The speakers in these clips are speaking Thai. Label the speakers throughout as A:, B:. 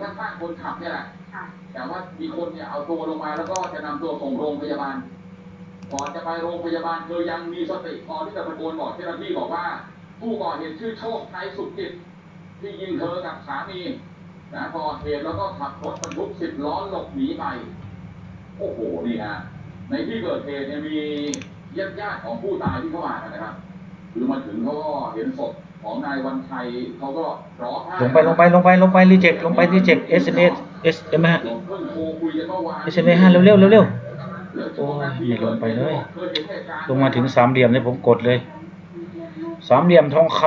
A: ข้างๆคนขับเนี่ยแหละ
B: ค่ะ
A: แต่ว่ามีคนเนี่ยเอาตัวลงมาแล้วก็จะนำตัวส่งโรงพยาบาล ก่อนจะไปโรงพยาบาลเธอยังมีสติพอที่จะตะโกนบอกเจ้าหน้าที่บอกว่า ผู้ก่อเหตุชื่อโชคชัยสุขจิตที่ยิงเธอกับสามีนะก่อเหตุแล้วก็ขับรถบรรทุกสิบล้อหลบหนีไป โอ้โหนี่ฮะในที่เกิดเหตุเนี่ยมีญาติญาติๆของผู้ตายที่เข้ามากันนะครับ คือมาถึงเขาก็เห็นศพของ นายวันชัยเขาก็ร้องไห้
C: ลงไปลงไปลงไปลงไปรีเจ็คลงไปรีเจ็ค S M S S M ฮะ
A: เพิ่งโทรคุยกันเมื่อวาน
C: S M S ห้าเร็วเร็วเร็วเร็ว
A: แล้วช่วงนั้นที่
C: โอ้ยไม่ลงไปเลย
A: คเห็นเหตุการณ์
C: ลงมาถึงสามเหลี่ยมเนี่ยผมกดเลยสามเหลี่ยมทองค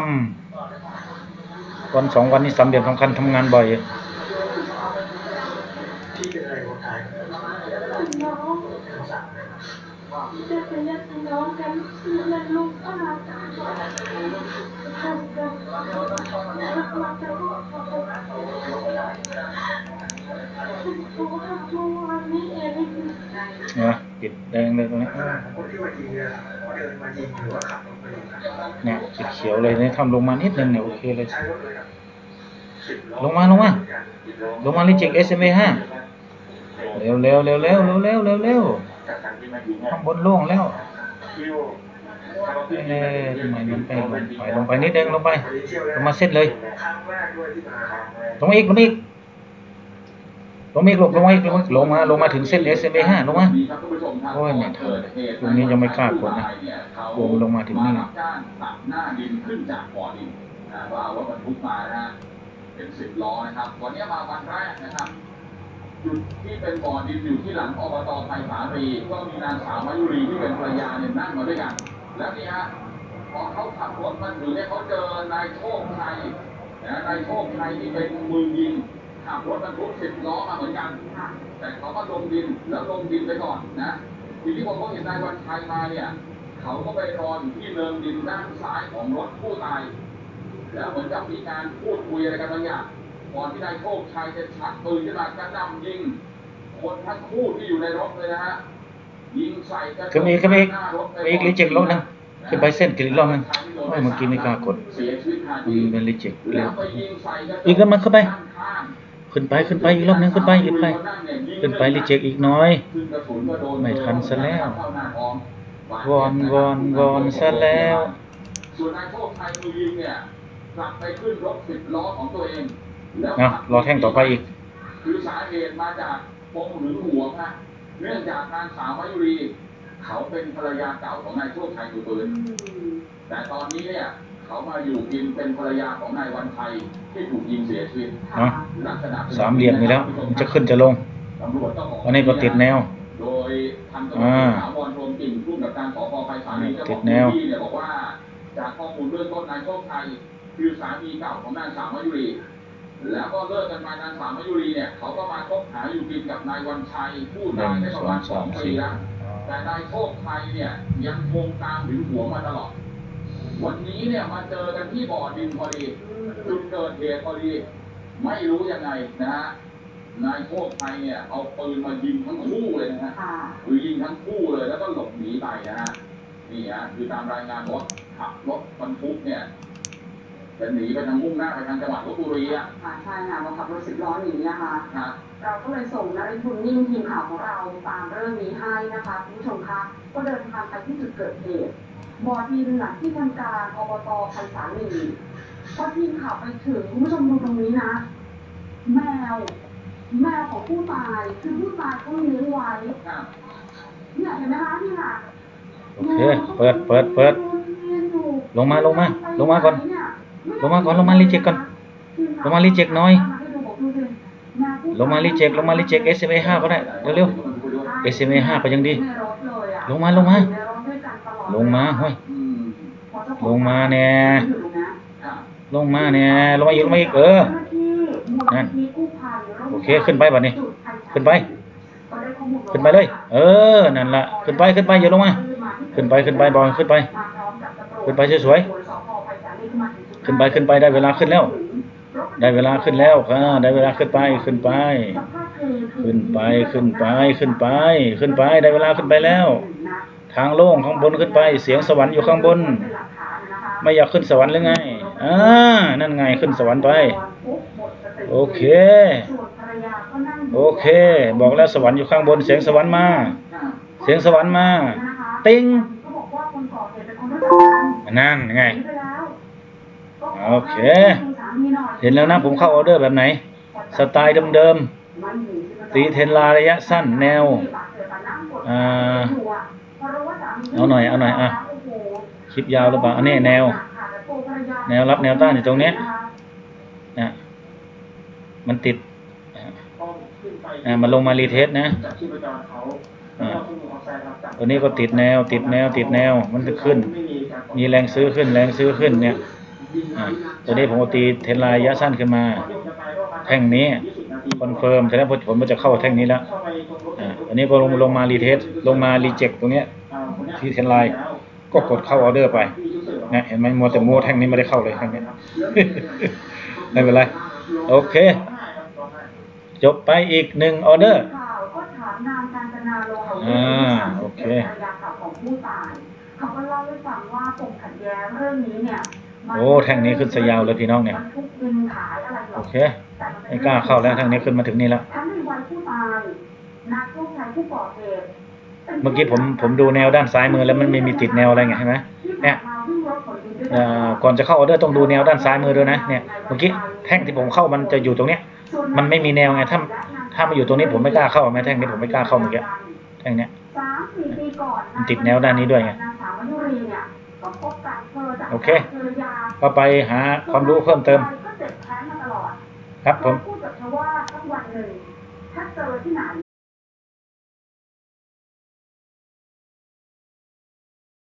C: ำวันสองวันนี้สามเหลี่ยมทองคำทำงานบ่อย
D: นเล่
B: รอไปตะ
C: ติดแดงเลยตรงนี้
D: เนี่ยจิต
C: เขียวเลยเนี่ยทำลงมานิดนึงเนี่ยโอเคเลย
D: ล
C: งมาลงมาลงมารีเจ็คเอสเอ็มเอห้าเร็วเร็วเร็วเร็วเร็วเร็วเร็วข้างบนโล่งแล้ว เอ๊ะทำไมมันไปลงไปลงไปนิดนึงลงไป
D: วันนี้เที่ยว
C: ล
D: แล้
C: งมาเส้นเลย
D: ครั้งแรกด้วยที่มาครั้งแรก
C: ลงมาอีกลงมาอีกลงมาอีกลงมาอีกลงมาลงมาลงมาถึงเส้น S M A ห้าลงมาโอ้ยไม่ทัน
A: เกิดเหตุ
C: ตรงนี้ยังไม่กล้ากดนะ
A: เขา
C: โอ้ลงมาถึงนี่
A: รับจ้างตัดหน้าเอารถบรรทุกมานะเป็นสิบล้อนะครับวันนี้มาวันแรกนะครับ จุดที่เป็นบ่อดินอยู่ที่หลังอบตไผ่สารีก็มีนางสาวมายุรีที่เป็นภรรยาเนี่ยนั่งมาด้วยกัน แล้วนี่ฮะพอเขาขับรถมาถึงเนี่ยเขาเจอนายโชคชัยนะนายโชคชัยที่เป็นมือยิงขับรถบรรทุกสิบล้อมาเหมือนกัน แต่เขาก็ลงดินแล้วลงดินไปก่อนนะทีนี้พอเขาเห็นนายวันชัยมาเนี่ยเขาก็ไปรออยู่ที่เนินดินด้านซ้ายของรถผู้ตาย แล้วเหมือนกับมีการพูดคุยอะไรกันบางอย่าง ก่อนที่นายโชคชัยจะชักปืนขึ้นมากระหน่ำยิงคนทั้งคู่ที่อยู่ในรถเลยนะฮะยิงใส่กระจ
C: ขึ้นมาอีกขึ้นมาอีก
A: หน้ารถ
C: ไปอีกรีเจ็ครอบนึงขึ้นไปเส้นกินอีกรอบนึงโอ้ยเมื่อกี้ไม่กล้ากด
A: เสียชีวิตคา
C: มัน
A: ที่
C: เป็นรีเจ็ค
A: แล้
C: เร็
A: ว
C: ว
A: ไปยิงใส่กระจ
C: อีกแล้วมันเข้าไป
A: ข้างๆ
C: ขึ้นไปขึ้นไปอีกรอบนึงขึ้นไปขึ้นไป ขึ้นไปรีเจ็คอีกน้อย
A: ซึ่งกระสุนก็โดน
C: ไม่ทันซะแล้ว
A: เข้าหน้าท้อง
C: วอนวอนวอนซะแล้ว
A: ส่วนนายโชคชัยมือยิงเนี่ยกลับไปขึ้นรถสิบล้อของตัวเอง แล้ว
C: อะรอแท่งต่อไปอีก
A: คือสาเหตุมาจากปมหึงหวงฮะเนื่องจากนางสาวมายุรี เขาเป็นภรรยาเก่าของนายโชคชัยมือปืนแต่ตอนนี้เนี่ยเขามาอยู่กินเป็นภรรยาของนายวันชัยที่ถูกยิงเสียชีวิต
C: อะ
A: ลักษณะป็น
C: สามเหลี่ยมนี่แล้วมันจะขึ้นจะลง
A: ตำรวจก็บอก
C: อันนี้ก็ติดแนว
A: โดยพันตำรวจเอกถาวรรวมกิ่งผู้กำกับการสพไพศาลีเจ้าข
C: ติ
A: อง
C: ดแน
A: พื้
C: ว
A: นที่เนี่ยบอกว่า จากข้อมูลเบื้องต้นนายโชคชัยคือสามีเก่าของนางสาวมายุรี แล้วก็เลิกกันไปนางสาวมายุรีเนี่ยเขาก็มาคบหาอยู่กินกับนายวันชัยผู้
C: หนึ่
A: ตาย
C: ง
A: ได้ป
C: ส
A: ระ
C: อ
A: มางณส
C: สา
A: อง
C: ม
A: ปี
C: สี่
A: แล้วแต่นายโชคชัยเนี่ยยังคงตามหึงหวงมาตลอด วันนี้เนี่ยมาเจอกันที่บ่อดินพอดีจุดเกิดเหตุพอดี ไม่รู้ยังไงนะฮะนายโชคชัยเนี่ยเอาปืนมายิงทั้งคู่เลยนะฮะ
B: ค่ะ
A: คือยิงทั้งคู่เลยแล้วก็หลบหนีไปนะฮะนี่ฮะคือตามรายงานรถขับรถบรรทุกเนี่ย จะหนีไปทางมุ่งหน้าไปทางจังหวัดลบบุรีอะ
B: ค่ะใช่ค่ะมาขับรถสิบล้อหนีนะคะ
A: ครับ
B: เราก็เลยส่งนรินทร์บุญนิ่มทีมข่าวของเราตามเรื่องนี้ให้นะคะคุณผู้ชมคะก็เดินทางไปที่จุดเกิดเหตุบ่อดินหลังที่ทำการอบตไพศาลีพอทีมข่าวไปถึงคุณผู้ชมดูตรงนี้นะ แมว แมวของผู้ตายคือผู้ตายเขาเลี้ยงไว้
A: ครับ
B: เนี่ยเห็นไหมคะนี่ค่ะ
C: โอเค เปิด เปิด เปิด ลงมา ลงมา ลงมาก่อน ลงมาก่อนลงมารีเจ็คก่อนลงมารีเจ็คหน่อยลงมารีเจ็คลงมารีเจ็ค S M A ห้าก็ได้เร็วๆ S M A ห้าก็ยังดี ลงมาลงมา ลงมาเฮ้ย
A: อืม
C: ลงมาแน่ลงมาเนี่ยลงมาอีกลงมาอีกเออนั่นโอเคขึ้นไปบัดนี้ ขึ้นไป ขึ้นไปเลย เออนั่นละขึ้นไปขึ้นไปอย่าลงมา ขึ้นไปขึ้นไปบอลขึ้นไป ขึ้นไปสวยๆ ขึ้นไปขึ้นไปได้เวลาขึ้นแล้ว ได้เวลาขึ้นแล้วอ่าได้เวลาขึ้นไปขึ้นไป ขึ้นไปขึ้นไปขึ้นไป ขึ้นไปได้เวลาขึ้นไปแล้ว ทางโล่งข้างบนขึ้นไป เสียงสวรรค์อยู่ข้างบน ไม่อยากขึ้นสวรรค์หรือไงอ่านั่นไงขึ้นสวรรค์ไป โอเค
B: ส่วนยาก็นั่งยู่
C: โอเค บอกแล้วสวรรค์อยู่ข้างบน เสียงสวรรค์มา
A: อ่า
C: เสียงสวรรค์มา
B: นะคะ
C: ติ๊ง
B: ก็บอกว่าคนก่อเหตุเป็นคนรู้จักกัน
C: นั่นไง
B: หนีไปแล้วก็ข
C: โอเค เห็นแล้วนะผมเข้าออเดอร์แบบไหน สไตล์เดิมๆตีเทนลาระยะสั้นแนวเอาหน่อยเอาหน่อยอะคลิปยาวหรือเปล่าอันนี้แนว แนวรับแนวต้านอยู่ตรงเนี้ยนะมันติด
D: ต้องขึ้นไป
C: อ่ามันลงมารีเทสนะตัวนี้ก็ติดแนว ติดแนว ติดแนว มันจะขึ้น
D: มี
C: แรงซื้อขึ้น แรงซื้อขึ้นเนี่ย ตัวนี้ผมตีเทนลาระยะสั้นขึ้นมา แท่งนี้คอนเฟิร์มแต่แล้วผมมันจะเข้าแท่งนี้แล้วอ่าอันนี้ก็ลงลงมารีเทสลงมารีเจ็คตรงเนี้ยที่เทนไลน์ก็กดเข้าออเดอร์ไปเนี่ยเห็นไหมมัวแต่มัวแท่งนี้ไม่ได้เข้าเลยแท่งนี้ไม่เป็นไร โอเค จบไปอีกหนึ่งออเดอร์
B: ข่าวก็ถามนางกาญจนาโลหะ
C: อ่าโอเค
B: ภรรยาเของผู้ตายเขาก็เล่าให้ฟังว่าปมขัดแย้งเรื่องนี้เนี่ย
C: โอ้แท่งนี้ขึ้นสยาวเลยพี่น้องเนี่ยโอเคไม่กล้าเข้าแล้วแท่งนี้ขึ้นมาถึงนี่แล้ว
B: เมื่
C: อกี้ผมผมดูแนวด้านซ้ายมือแล้วมันไม่มีติดแนวอะไรไงเห็นไหมเนี่ยก่อนจะเข้าออเดอร์ต้องดูแนวด้านซ้ายมือด้วยนะเนี่ยเมื่อกี้แท่งที่ผมเข้ามันจะอยู่ตรงเนี้ย มันไม่มีแนวไงถ้าถ้ามาอยู่ตรงนี้ผมไม่กล้าเข้าแม้แท่งนี้ผมไม่กล้าเข้าเมื่อกี้แท่งเนี้ยมันติดแนวด้านนี้ด้วยไง
B: นางสาวมยุรีเนี่ยก็พบกับเธอจาก
C: โอเค
B: ภรรยา
C: ก็ไปหาความรู้เพิ่มเติม
B: ก็เจ็บแค้นมาตลอด
C: ครับผม
B: พูดกับเธอว่าสักวันหนึ่งถ้าเจอที่ไหน